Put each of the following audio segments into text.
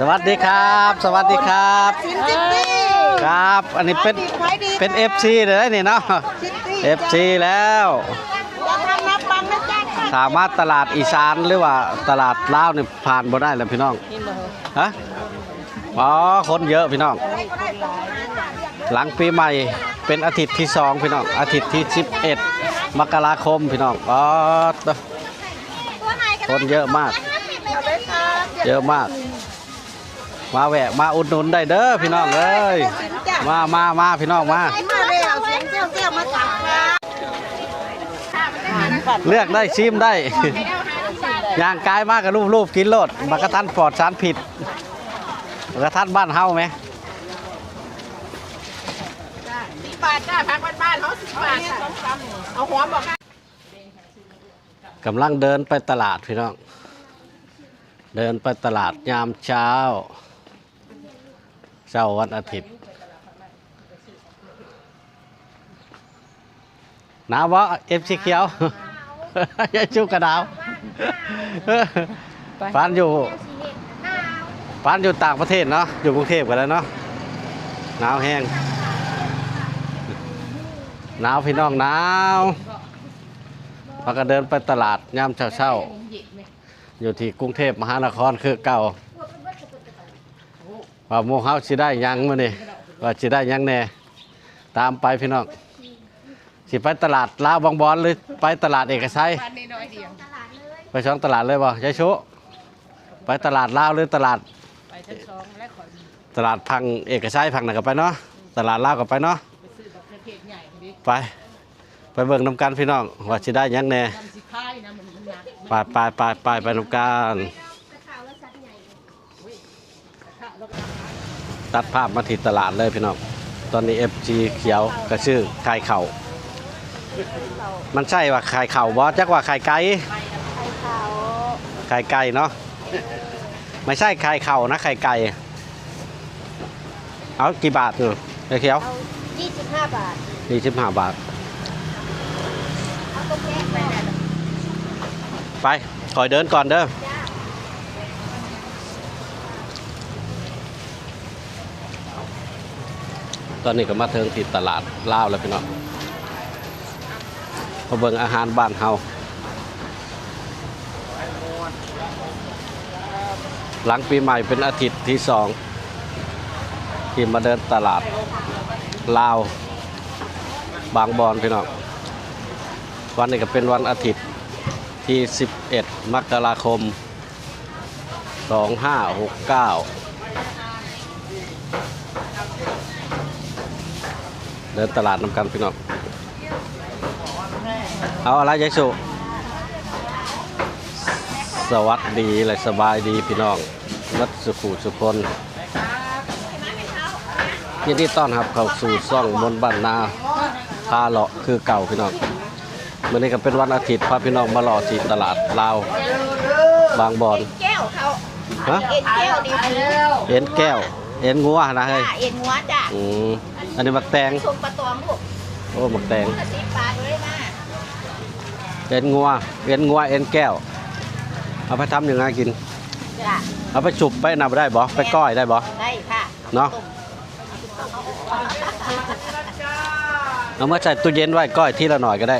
สวัสดีครับ สวัสดีครับซินซิตี้ครับ อันนี้เป็น ขายดีเป็น FC เลยนี่เนาะซิตี้ FC แล้ว อย่าทำนับปังนะจ๊ะสามารถตลาดอีสานหรือว่าตลาดลาวนี่ผ่านบ่ได้แล้วพี่น้อง ฮะ อ๋อ คนเยอะพี่น้อง หลังปีใหม่เป็นอาทิตย์ที่สองพี่น้อง อาทิตย์ที่ 11 มกราคมพี่น้อง อ๋อ คนเยอะมาก เยอะมาก มาแวะมาอุดหนุนได้เด้อพี่น้องเอ้ยมามามาพี่น้องมามาแล้วเสียงเจ้าเจ้ามาจับค่ะเลือกได้ชิมได้ย่างกายมากกับรูปรูปกินโลดมากระทันปลอดสารผิดมากระทันบ้านเฮาไหมสิบบาทจ้าพักบ้านๆเขาสิบบาทเอาหัวบอกค่ะกำลังเดินไปตลาดพี่น้อง เดินไปตลาดยามเช้า เช้าวันอาทิตย์หนาวะเอฟซีเขียว ยายชูกระดาวปานอยู่ปานอยู่ต่างประเทศเนาะอยู่กรุงเทพกันแล้วเนาะหนาวแห้งหนาวพี่น้องหนาวพากันเดินไปตลาดยามเช้าเช้าๆ อยู่ที่กรุงเทพมหานครคือเก่าว่าโมเฮาสิได้หยังมานี่ว่าสิได้หยังแน่ตามไปพี่น้องสิไปตลาดลาวบางบอนหรือไปตลาดเอกชัยบ้านน้อยๆเดียวไปช่องตลาดเลยบ่ยายชุไปตลาดลาวหรือตลาดไปชั้นสองและขอตลาดพังเอกชัยพังไหนก็ไปเนาะตลาดลาวก็ไปเนาะไปซื้อแบบประเภทใหญ่ดิไปไปเบิ่งน้ำกันพี่น้องว่าสิได้หยังแน่ทำสิค่ายนะมันมันหนัก ไปไปไปไปไปน้ำกันตัดภาพมาที่ตลาดเลยพี่น้อง ตอนนี้ FG เขียวก็ชื่อไข่เข่า มันใช่ว่าไข่เข่าบอจักว่าไข่ไก่ไข่ไก่เนาะ ไม่ใช่ไข่เข่านะไข่ไก่ เอากี่บาทอยู่ไข่เขียวเอา25บาทยี่สิบห้าบาท เอาตรงแยกไปเลย ไปคอยเดินก่อนเด้อตอนนี้ก็มาถึงที่ตลาดลาวแล้วพี่น้องมาเบิ่งอาหารบ้านเฮาหลังปีใหม่เป็นอาทิตย์ที่สองที่มาเดินตลาดลาว บางบอนพี่น้องวันนี้ก็เป็นวันอาทิตย์ ที่ 11 มกราคม 2569 เดินตลาดนำกันพี่น้อง เอาอะไรยายสุสวัสดีและสบายดีพี่น้องรัดสุขุสุคนยินดีต้อนรับเข้าสู่ซ่องบนบ้านนาพาเลาะคือเก่าพี่น้อง วันนี้ก็เป็นวันอาทิตย์พาพี่น้องมาหล่อที่ตลาดลาวบางบอนแก้วเขาฮะเอ็นแก้วดีเอ็นแก้ว เอ็นงัวนะเฮ้ยจ้าเอ็นหัวจ้ะอืมอันนี้หมักแตงชมปลาตอมลูกโอ้หมักแตงกระติบปลาเลยมาเอ็นงัวเอ็นงัวเอ็นแก้วเอาไปทำยังไงกินจ้ะเอาไปฉุบไปนำได้บ่ไปก้อยได้บ่ได้ค่ะเนาะเอามาใส่ตู้เย็นไว้ก้อยทีละหน่อยก็ได้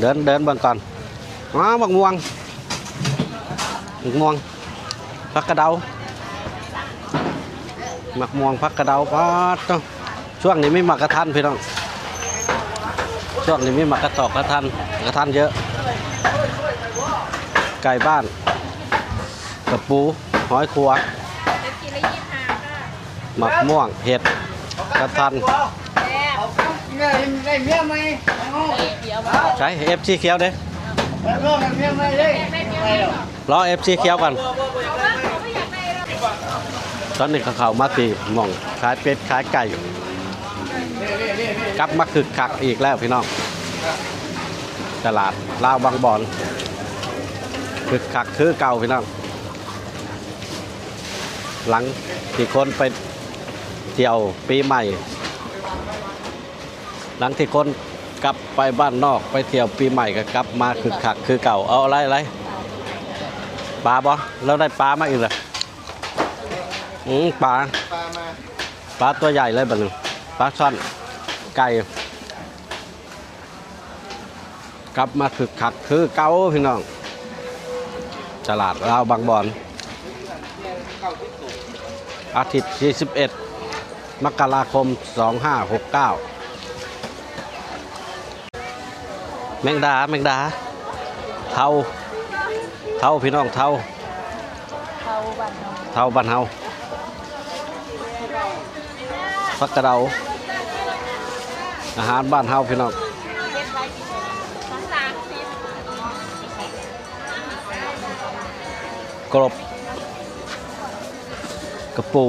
เดินเดินเบิ่งก่อนอ๋อบักม่วงบักม่วงพักกระเดาหมักม่วงพักกระเดาป๊าดช่วงนี้ไม่หมักกระทันพี่น้องช่วงนี้ไม่หมักกระตอกกระทันกระทันเยอะ ไก่บ้านกระปูหอยครัวกินละยี่ห้าค่ะหมักม่วงเห็ดกระทัน เดี๋ยวมาใช้เอฟซีเขียวเด้รอเอฟซีเขียวก่อนตอนนี้เขาเข้ามาตีหม่องขายเป็ดขายไก่กลับมาคึกคักอีกแล้วพี่น้องตลาดลาวบางบอนคึกคักคือเก่าพี่น้องหลังที่คนไปเที่ยวปีใหม่ หลังที่คนกลับไปบ้านนอกไปเที่ยวปีใหม่ก็กลับมาคือคักคือเก่าเอาอะไรอะไรปลาบ่แล้วได้ปลามาอีกเหรออืมปลาปลาตัวใหญ่เลยบัดนึงปลาช่อนไก่กลับมาคือคักคือเก่าพี่น้องตลาดลาวบางบอนอาทิตย์ที่11มกราคม 2569 แมงดาแมงดาเทาเทาพี่น้องเทาเทาบ้านเฮาพักกระเดาอาหารบ้านเฮาพี่น้องกรบกระปู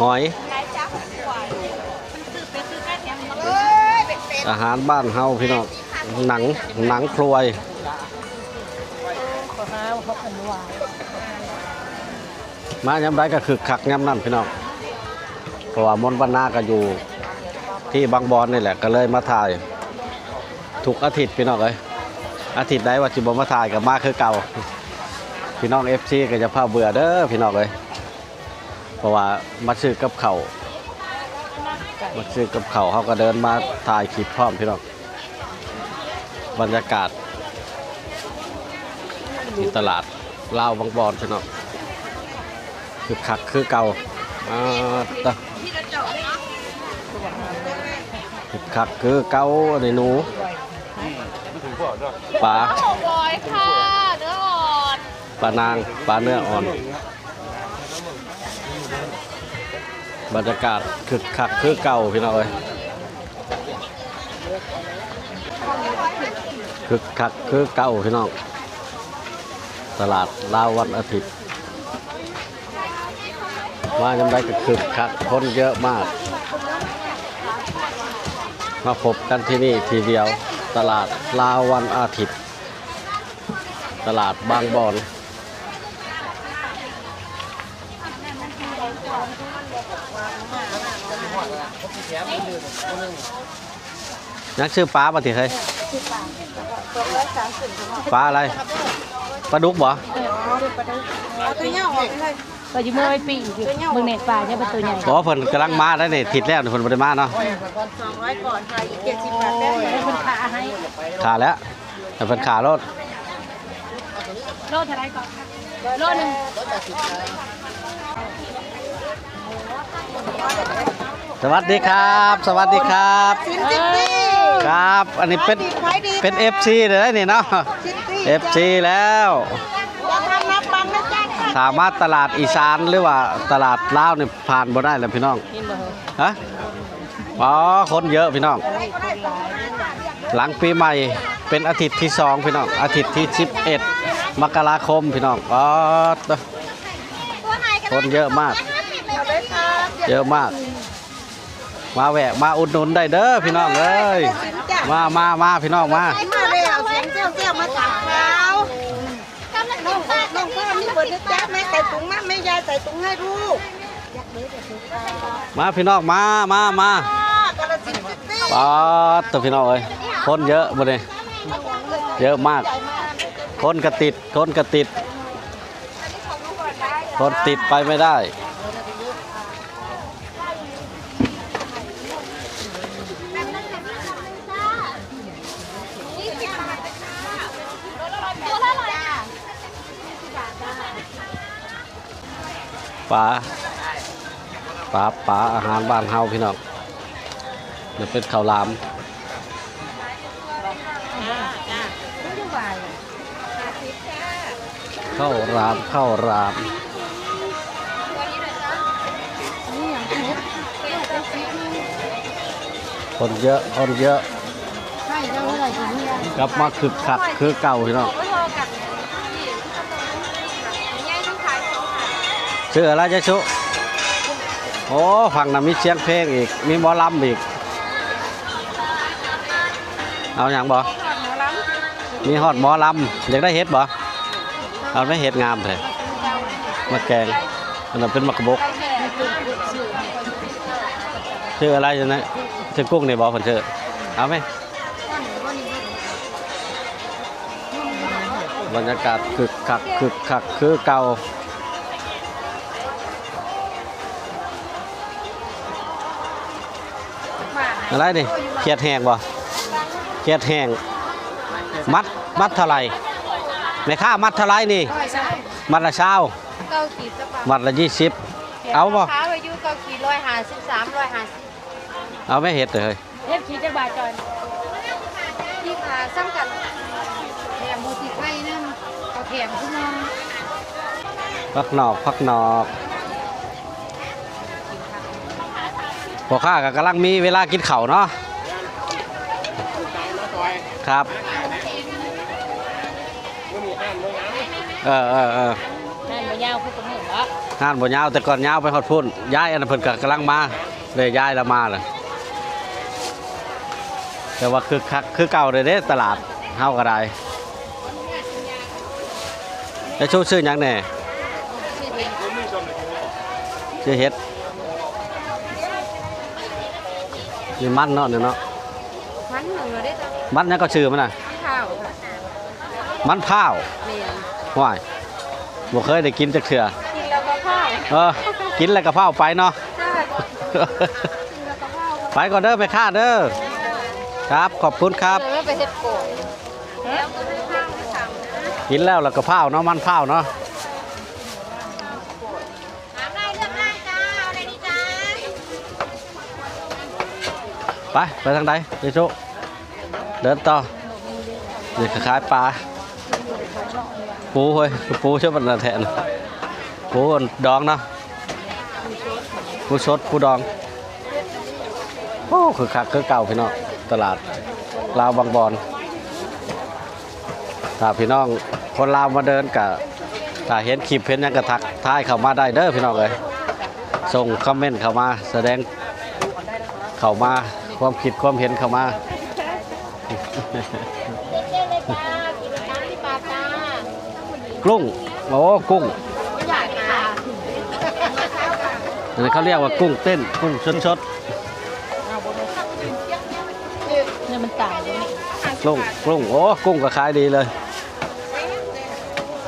หอย อาหารบ้านเฮาพี่น้องหนังหนังพลวยมายำไรก็คือคักยำนั่นพี่น้องเพราะว่ามนบรรณาก็อยู่ที่บางบอนนี่แหละก็เลยมาถ่ายทุกอาทิตย์พี่น้องเอ้ยอาทิตย์ใดว่าจิบมาถ่ายกับมาคือเก่า พี่น้องเอฟซีก็จะพาเบื่อเด้อพี่น้องเลยเพราะว่ามาซื้อกับเขาว มาซื้อกับเขาวเขาก็เดินมาถ่ายคลิปพร้อมพี่น้องบรรยากาศที่ตลาดลาวบางบอนพี่น้องคือคักคือเก่าอ่าตะคือคักคือเก่าในหนูปลาบอยค่ะเนื้ออ่อนปลานางปลาเนื้ออ่อน บรรยากาศคึกคักคือเก่าพี่น้องเอ้ยคึกคักคือเก่าพี่น้องตลาดลาววันอาทิตย์มาจำได้ก็คึกคักคนเยอะมาก มาพบกันที่นี่ทีเดียวตลาดลาววันอาทิตย์ ตลาดบางบอน นักชื่อป้าปะติเคยปลาอะไรปลาดุกบ่ก็อยู่เมื่อไว้ปีอยู่มึงเน็ตป่าเนี่ยเป็นตัวใหญ่บอกว่าเพิ่นกำลังมาได้นี่ทิศแล้วนี่เพิ่นบ่ได้มาเนาะแล้วมันขาให้ขาแล้วแต่เพิ่นขารถโลเท่าไรก่อนโลหนึ่ง สวัสดีครับ สวัสดีครับครับ อันนี้เป็นเป็น FC เลยนี่เนาะ FC แล้วสามารถตลาดอีสานหรือว่าตลาดลาวนี่ผ่านบ่ได้แล้วพี่น้องกินบ่เหรอฮะ อ๋อ คนเยอะพี่น้อง หลังปีใหม่เป็นอาทิตย์ที่สองพี่น้อง อาทิตย์ที่ 11 มกราคมพี่น้อง อ๋อตะคนเยอะมาก เยอะมาก มาแวะมาอุดหนุนได้เด้อพี่น้องเอ้ยมามามาพี่น้องมามาแล้วเสียงเจ้าเจ้ามาถามเราน้องน้องพ่อนี่เบิร์ดนะจ๊ะแม่ใส่ถุงมาแม่ยายใส่ถุงให้ลูกมาพี่น้องมามามากระสินซิตี้ป๊าดตัวพี่น้องเอ้ยคนเยอะบ่เลยเยอะมาก คนกระติดคนกระติดคนติดไปไม่ได้ ปลาปลาปลาอาหารบ้านเฮาพี่น้องเดี๋ยวเป็นข้าวหลามข้าวรามข้าวรามคนเยอะคนเยอะกลับมาคึกคักคือเก่าพี่น้อง ชื่ออะไรจ๊ะชุโอ้ฝั่งนั้นมีเสียงเพลงอีก มีหมอลำอีก เอาอย่างบ่มีฮอดหมอลำอยากได้เห็ดบ่เอาไม่เห็ดงามเลยมาแกงอันนั้นเป็นมักกะบกชื่ออะไรจ๊ะนะชื่อกุ้งนี่บ่คนชื่อเเอาไหมบรรยากาศคึกคักคึกคักคือเก่า อะไรนี่เขียดแห้งบ่เขียดแห้งมัดมัดเท่าไหร่แม่ค้ามัดเท่าไหร่นี่ มัดละเช้าเก้าขีดสักบาทมัดละยี่สิบเอาบ่ค้าอายุเก้าขีดร้อยห้าสิบสามร้อยห้าสิบเอาไม่เห็ดเลยเทพขีดจะบาทจอนที่ขาซ้ำกันแถมบูติไข่นั่นเอาแถมขึ้นมาพักนอกพักนอก พอข้าก็กำลังมีเวลากินข้าวเนาะครับเออเออเออนั่นมันยาวพูดกับหนูวะงานบ่ยาวแต่ก่อนยาวไปฮอดพุ่นย้ายอันนั้นเพิ่นก็กำลังมาเลยย้ายแล้วมาเลยแต่ว่าคือคักคือเก่าเลยเด้ตลาดเฮาก็ได้แล้วชูชื่อหยังแน่ชื่อเองชื่อเฮ็ด นี่มันเนาะเนี่ยเนาะมันหนึ่งเราได้จ้ะมันหยังก็ชื่อมันน่ะข้าวค่ะมันพร้าวเมียนว้ายบ่เคยได้กินจักเทื่อกินแล้วก็ข้าวเออกินแล้วก็พร้าวไปเนาะใช่กินแล้วก็ข้าวไปก่อนเด้อไปค่าเด้อครับขอบคุณครับเลยไม่ไปเฮ็ดโกยแล้วก็ให้ข้าวไม่สั่งกินแล้วแล้วก็พร้าวเนาะมันพร้าวเนาะ ไปไปทางใดไปชุเดินต่อนี่คล้ายปลาปูเฮ้ยปูเชื่อมันแทนปูอันดองนะปูชดปูดองโอ้คือคักคือเก่าพี่น้องตลาดลาวบางบอนถ้าพี่น้องคนลาวมาเดินกะถ้าเห็นคลิปเห็นยังกระทักท้ายเข้ามาได้เด้อพี่น้องเลยส่งคอมเมนต์เข้ามาแสดงเข้ามา ความคิดความเห็นเข้ามาเจ๊เลยจ้ากินน้ำที่ปลาจ้ากุ้งโอ้กุ้งไม่อยากค่ะอันนี้เขาเรียกว่ากุ้งเต้น กุ้งชดชดเนี่ยมันต่างกันๆกุ้งกุ้งโอ้กุ้งก็ขายดีเลย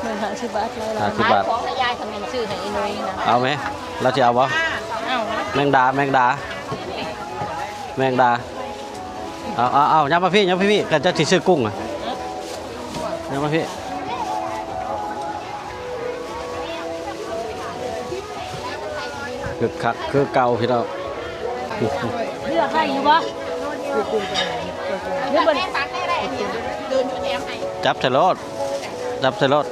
หนึ่งห้าสิบบาทเลยห้าสิบบาทของยายทำเป็นชื่อให้ไอ้นุ้ยนะเอาไหมเราจะเอาบ่เอาแมงดาแมงดา แมงดาเอาเอาเอายับมาพี่ยับมาพี่กันจะที่ซื้อกุ้งอะยับมาพี่คือคักคือเก่าพี่น้องเลือกให้อยู่ปะเลือกบนจับใส่รถจับใส่รถ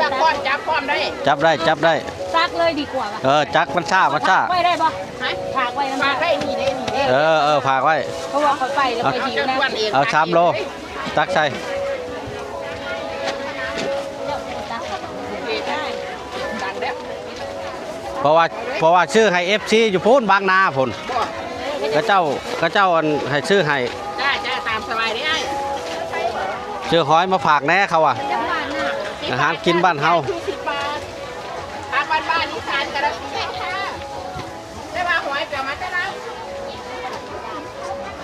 จับก้อนจับก้อนได้ จับได้จับได้ซั กเลยดีกว่าปะเออจักมันซ่ามันซ่าไว้ได้ปะฮะถากไว้น้ำฝาตากได้นี่ได้นี่ได้เออเออฝากไว้เพราะว่าเขาไปแล้วไปเอาหิวจะนะก้อนเองเอาชามโลตักใส่ดังแล้วเพราะว่าเพราะว่าชื่อให้เอฟซีอยู่พูนบางนาพุ่นบ่ก็เจ้าก็เจ้าอันให้ชื่อให้จ้าจ้าตามสบายได้ชื่อหอยมาฝากแน่เขาอะอาหารกินบ้านเฮา คือสิบบาททางบ้านบ้านอีสานกระดิ่งค่ะได้มาหวยเปล่ามาจะรับ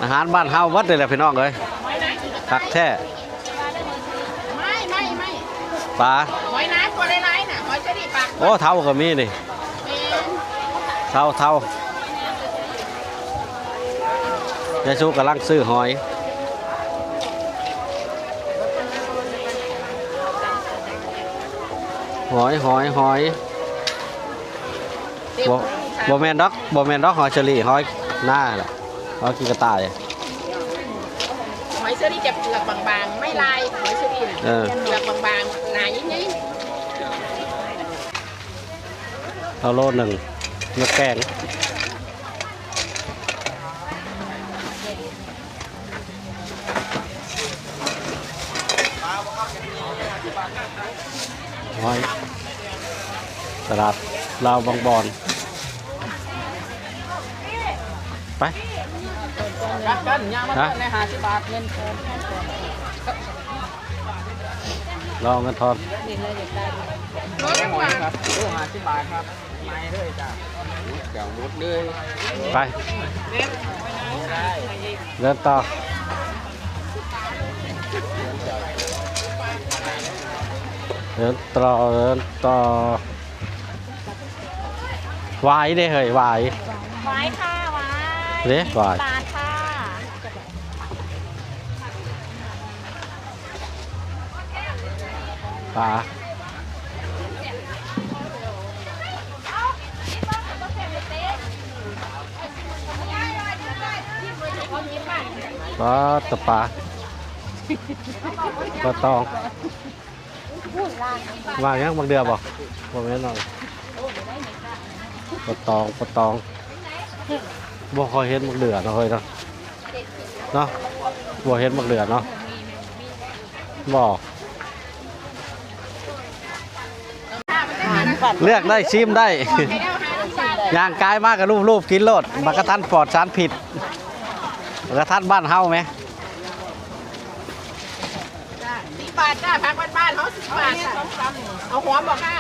อาหารบ้านเฮาวัดเลยแหละพี่น้องเอ้ยหวยนะคักแท้ไม่ไม่ไม่ปลาหวยน้ำตัวไรๆน่ะหวยจะดีปากโอ้เท่าก็มีนี่แม่เท่าเท่ายายชูกำลังซื้อหอยหอยหอยหอยเดี๋ยวบ่บ่แมนดอกบ่แมนดอกหอยเชอรี่หอยหน้าแหละ หอยกินกระต่าย หอยเชอรี่จะเปลือกบางๆ ไม่ลายหอยเชอรี่น่ะเออ เปลือกบางๆหนายิ่งเอาโลหนึ่งเนื้อแกงหอยตลาดลาวบางบอน ไปๆ รอเงินทอนรถหอยครับตู้ห้าสิบบาทครับไม่เลยจ้ะเดี๋ยวรถเลยไปเดินต่อเดินต่อเดินต่อวายได้เหยวายวายค่ะวายเด้วาย เห็นบางเดือเนาะเฮ้ยเนาะเนาะบ่เห็นบางเดื เนาะบอกเลือกได้ชิมได้ย่างกายมากกับรูปรูปกินโลดมากระทันปลอดสารผิดมากระทันบ้านเฮาไหมสิบบาทจ้าพักบ้านๆเขาสิบบาทค่ะเอาหัวบอกค่ะ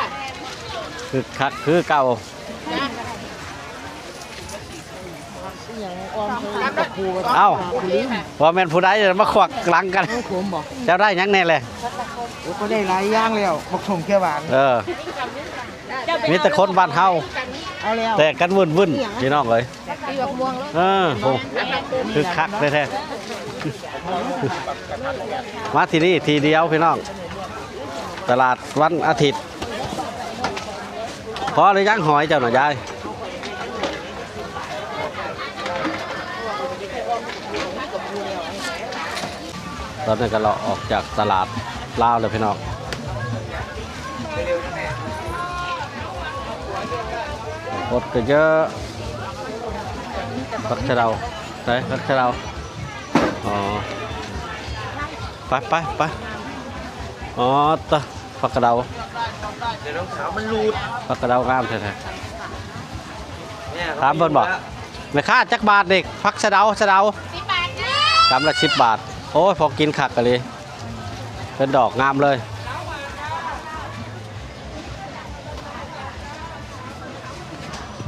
คือคักคือเก่าเอ้าว่าแม่นผู้ใดจะมาขวักหลังกันผมบอกเจ้าได้หยังแน่เลยโอ้ก็ได้หลายอย่างแล้วบักชมเขียวหวานเออ มีแต่คนบ้านเฮาเอาแล้วแต่กันวุ่นวุ่นๆพี่น้องเลยตีบักม่วงแล้วเออโหคือคักแท้ๆมาที่นี่ทีเดียวพี่น้อง ตลาดวันอาทิตย์พอหรือยังหอยเจ้าหน่อยยายตอนนี้ก็เราออกจากตลาดลาวเลยพี่น้อง รถก็เยอะพักเชเราไหนพักเชเราอ๋อไปไปไปอ๋อตะพักกระเดาเดี๋ยวน้องสาวมันรูดพักกระเดางามแท้ๆถามเพิ่นบอกไม่ค่าจักบาทเด็กพักสะเดาสะเดาสิบบาทจ้ากำละสิบบาท โอ้ยพอกินขักกันเลย เป็นดอกงามเลย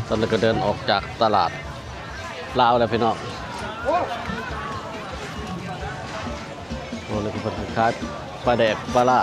ตอนนี้ก็เดินออกจากตลาดลาวแล้วพี่น้องโอ้นี่ก็เป็นคล้ายปลาแดกปลาล่า